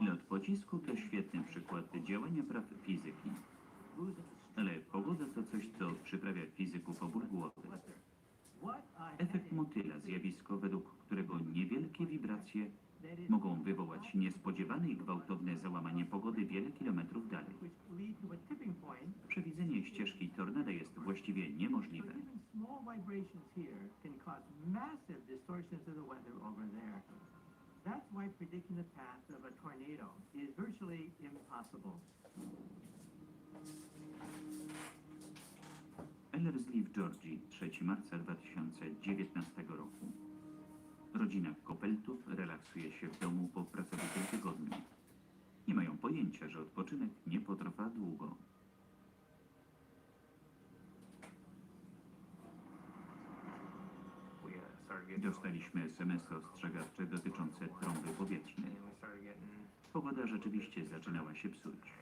Lot pocisku to świetny przykład działania praw fizyki. Ale pogoda to coś, co przyprawia fizyków o głowy. Efekt motyla, zjawisko, według którego niewielkie wibracje mogą wywołać niespodziewane i gwałtowne załamanie pogody wiele kilometrów dalej. Przewidzenie ścieżki tornada jest właściwie niemożliwe. Predicting the path of a tornado is virtually impossible. Ellerslie w Georgii, 3 marca 2019 roku. Rodzina Kopeltów relaksuje się w domu po pracowitym tygodniu. Nie mają pojęcia, że odpoczynek nie Dostaliśmy SMS ostrzegawcze dotyczące trąby powietrznej. Pogoda rzeczywiście zaczynała się psuć.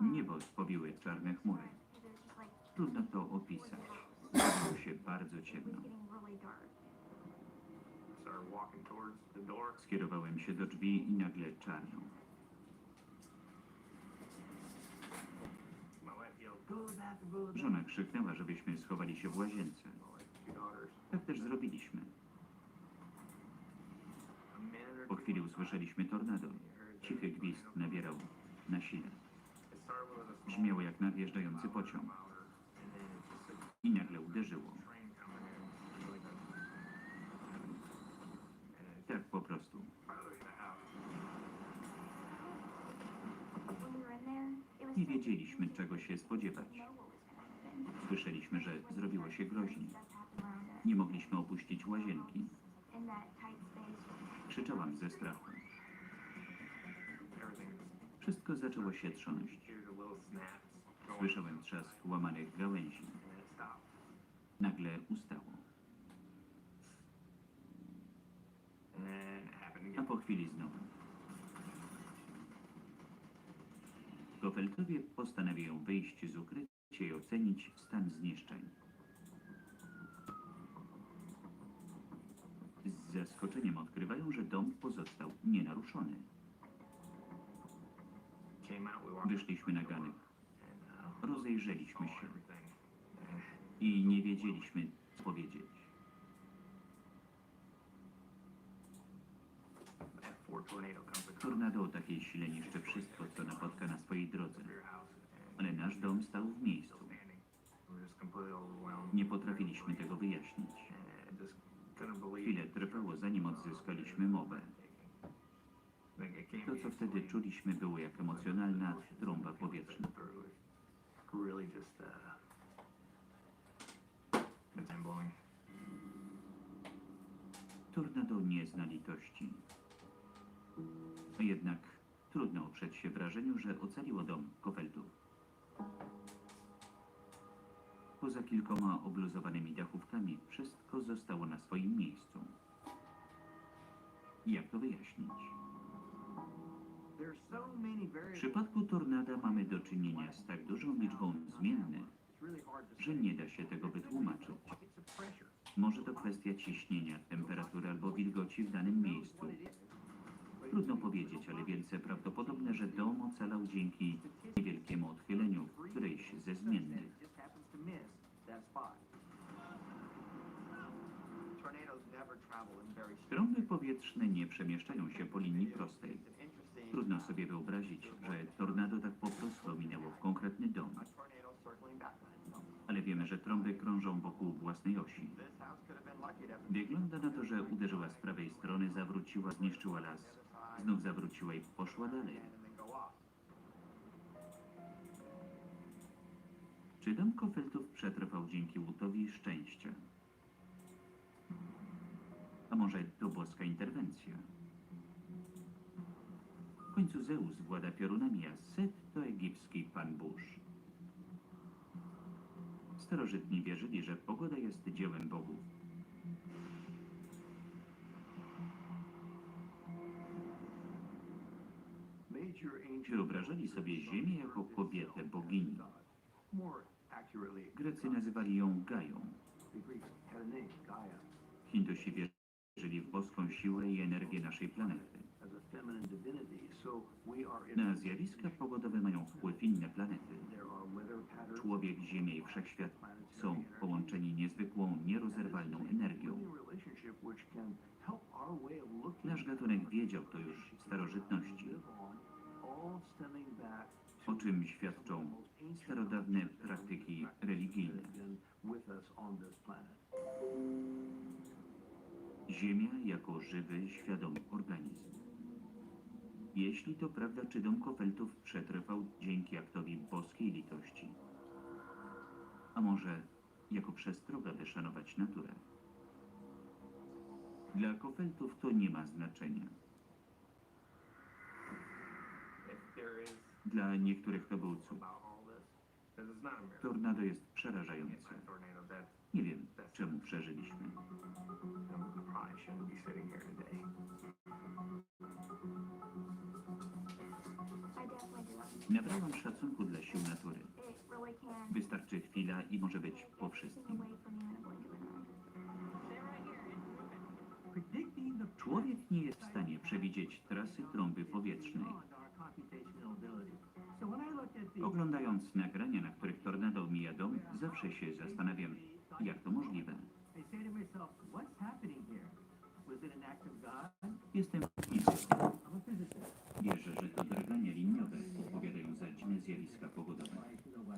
Niebo spowiły czarne chmury. Trudno to opisać. Zrobiło się bardzo ciemno. Skierowałem się do drzwi i nagle czarno. My wife yelled, Go to the bathroom, go to the Żona krzyknęła, żebyśmy schowali się w łazience. Tak też zrobiliśmy. Po chwili usłyszeliśmy tornado. Cichy gwizd nabierał na sile. Brzmiało jak nadjeżdżający pociąg. I nagle uderzyło. Tak po prostu. Nie wiedzieliśmy, czego się spodziewać. Słyszeliśmy, że zrobiło się groźnie. Nie mogliśmy opuścić łazienki. Krzyczałam ze strachu. Wszystko zaczęło się trząść. Słyszałem trzask łamanych gałęzi. Nagle ustało. A po chwili znowu. Gofeltowie postanawiają wyjść z ukrycia i ocenić stan zniszczeń. Z zaskoczeniem odkrywają, że dom pozostał nienaruszony. Wyszliśmy na ganek. Rozejrzeliśmy się i nie wiedzieliśmy, co powiedzieć. F4 tornado comes across Tornado o takiej sile niszczy wszystko, co napotka na swojej drodze. Potrafiliśmy tego wyjaśnić. Chwilę trwało, zanim odzyskaliśmy mowę. To, co wtedy czuliśmy, było jak emocjonalna trąba powietrzna. Tornado nie zna litości. Jednak trudno oprzeć się wrażeniu, że ocaliło dom Kofeltów. Poza kilkoma obluzowanymi dachówkami, wszystko zostało na swoim miejscu. Jak to wyjaśnić? W przypadku tornada mamy do czynienia z tak dużą liczbą zmiennych, że nie da się tego wytłumaczyć. Może to kwestia ciśnienia, temperatury albo wilgoci w danym miejscu. Trudno powiedzieć, ale wielce prawdopodobne, że dom ocalał dzięki niewielkiemu odchyleniu którejś ze zmiennych. Trąby powietrzne nie przemieszczają się po linii prostej. Trudno sobie wyobrazić, że tornado tak po prostu minęło w konkretny dom. Ale wiemy, że trąby krążą wokół własnej osi. Wygląda na to, że uderzyła z prawej strony, zawróciła, zniszczyła las, znów zawróciła i poszła dalej. Czy dom Kofeltów przetrwał dzięki łutowi szczęścia? A może to boska interwencja? W końcu Zeus włada piorunami, a Set to egipski pan burz. Starożytni wierzyli, że pogoda jest dziełem bogów. Wyobrażali sobie Ziemię jako kobietę bogini. Grecy nazywali ją Gają. Hindusi wierzyli w boską siłę i energię naszej planety. Na zjawiska pogodowe mają wpływ inne planety. Człowiek, Ziemia i Wszechświat są połączeni niezwykłą, nierozerwalną energią. Nasz gatunek wiedział to już w starożytności, o czym świadczą starodawne praktyki religijne. Ziemia jako żywy, świadomy organizm. Jeśli to prawda, czy dom Kofeltów przetrwał dzięki aktowi boskiej litości? A może jako przestroga, by szanować naturę? Dla Kofeltów to nie ma znaczenia. Dla niektórych to był cud. Tornado jest przerażające. Nie wiem, czemu przeżyliśmy. Nabrałam szacunku dla sił natury. Wystarczy chwila i może być po wszystkim. Człowiek nie jest w stanie przewidzieć trasy trąby powietrznej. Oglądając nagrania, na których tornado mija dom, zawsze się zastanawiam, jak to możliwe. Jestem.